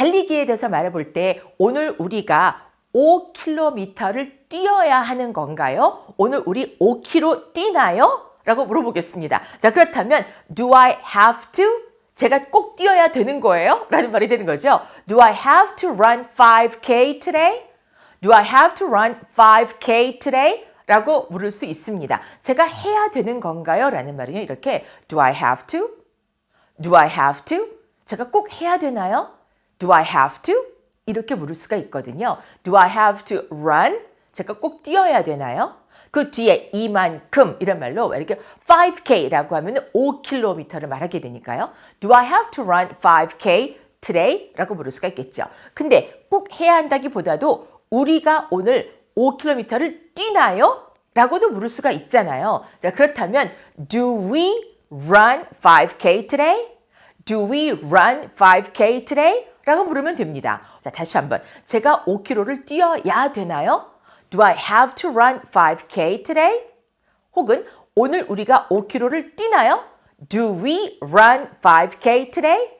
달리기에 대해서 말해볼 때 오늘 우리가 5km를 뛰어야 하는 건가요? 오늘 우리 5km 뛰나요? 라고 물어보겠습니다. 자, 그렇다면 do I have to? 제가 꼭 뛰어야 되는 거예요? 라는 말이 되는 거죠. Do I have to run 5k today? Do I have to run 5k today? 라고 물을 수 있습니다. 제가 해야 되는 건가요? 라는 말은요. 이렇게 do I have to? Do I have to? 제가 꼭 해야 되나요? Do I have to? 이렇게 물을 수가 있거든요. Do I have to run? 제가 꼭 뛰어야 되나요? 그 뒤에 이만큼 이런 말로 이렇게 5K라고 하면 5km를 말하게 되니까요. Do I have to run 5K today? 라고 물을 수가 있겠죠. 근데 꼭 해야 한다기보다도 우리가 오늘 5km를 뛰나요? 라고도 물을 수가 있잖아요. 자, 그렇다면 do we run 5K today? Do we run 5K today? 라고 물으면 됩니다. 자, 다시 한번. 제가 5km를 뛰어야 되나요? Do I have to run 5K today? 혹은 오늘 우리가 5km를 뛰나요? Do we run 5K today?